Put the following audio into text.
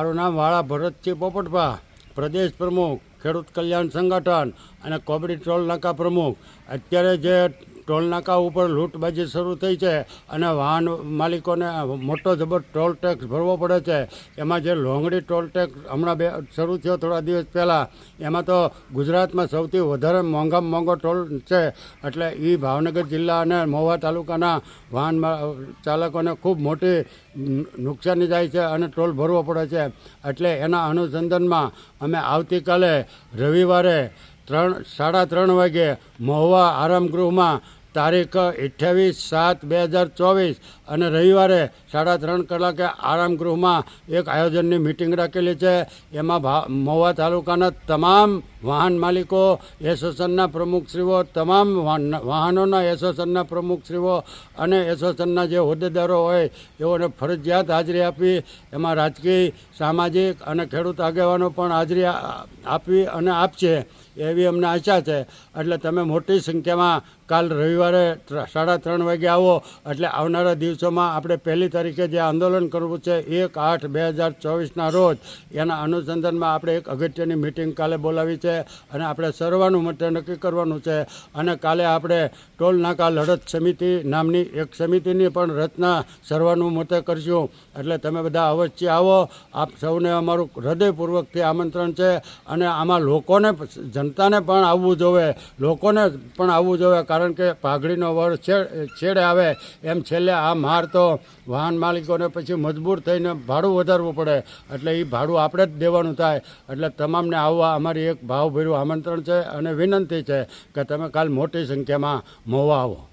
મારું નામ વાળા ભરતસિંહ પોપટભા, પ્રદેશ પ્રમુખ, ખેડૂત કલ્યાણ સંગઠન અને કોબડી ટોલ નાકા પ્રમુખ. અત્યારે જે ટોલ નાકા ઉપર લૂંટબાજી શરૂ થઈ છે અને વાહન માલિકોને મોટો જબર ટોલ ટેક્સ ભરવો પડે છે. એમાં જે લોંગડી ટોલ ટેક્સ હમણાં બે શરૂ થયો થોડા દિવસ પહેલાં, એમાં તો ગુજરાતમાં સૌથી વધારે મોંઘામાં મોંઘો ટોલ છે. એટલે એ ભાવનગર જિલ્લા અને મહુવા તાલુકાના વાહન ચાલકોને ખૂબ મોટી નુકસાની જાય છે અને ટોલ ભરવો પડે છે. એટલે એના અનુસંધાનમાં અમે આવતીકાલે રવિવારે ત્રણ, સાડા ત્રણ વાગે મહુવા આરામગૃહમાં તારીખ અઠ્યાવીસ સાત બે હજાર ચોવીસ અને રવિવારે સાડા ત્રણ કલાકે આરામગૃહમાં એક આયોજનની મિટિંગ રાખેલી છે. એમાં ભા મહુવા તાલુકાના તમામ વાહન માલિકો, એસોસિએશનના પ્રમુખશ્રીઓ તમામ વાહન- વાહનોના એસોસિએશનના પ્રમુખશ્રીઓ અને એસોસિએશનના જે હોદ્દેદારો હોય, એઓને ફરજિયાત હાજરી આપી, એમાં રાજકીય, સામાજિક અને ખેડૂત આગેવાનો પણ હાજરી આપવી આપી અને આપશે, એવી અમને આશા છે. એટલે તમે મોટી સંખ્યામાં કાલ રવિવારે સાડા ત્રણ વાગે આવો, એટલે આવનારા દિવસોમાં આપણે પહેલી તારીખે જે આંદોલન કરવું છે, એક આઠ બે હજાર ચોવીસના રોજ, એના અનુસંધાનમાં આપણે એક અગત્યની મિટિંગ કાલે બોલાવી છે. અને આપણે સર્વાનું મતે નક્કી કરવાનું છે. અને કાલે આપણે ટોલ નાકા લડત સમિતિ નામની એક સમિતિની પણ રચના સર્વાનું મતે કરશું. એટલે તમે બધા અવશ્ય આવો. આપ સૌને અમારું હૃદયપૂર્વકથી આમંત્રણ છે. અને આમાં લોકોને જનતાને પણ આવવું જોવે. લોકોને પણ આવવું જોવે, કારણ કે પાઘડીનો વળ છેડ આવે. એમ છેલ્લે આ માર તો વાહન માલિકોને પછી મજબૂર થઈને ભાડું વધારવું પડે. એટલે એ ભાડું આપણે જ દેવાનું થાય. એટલે તમામને આવવા અમારી એક ભાવભર્યું આમંત્રણ છે અને વિનંતી છે કે તમે કાલ મોટી સંખ્યામાં મોવા આવો.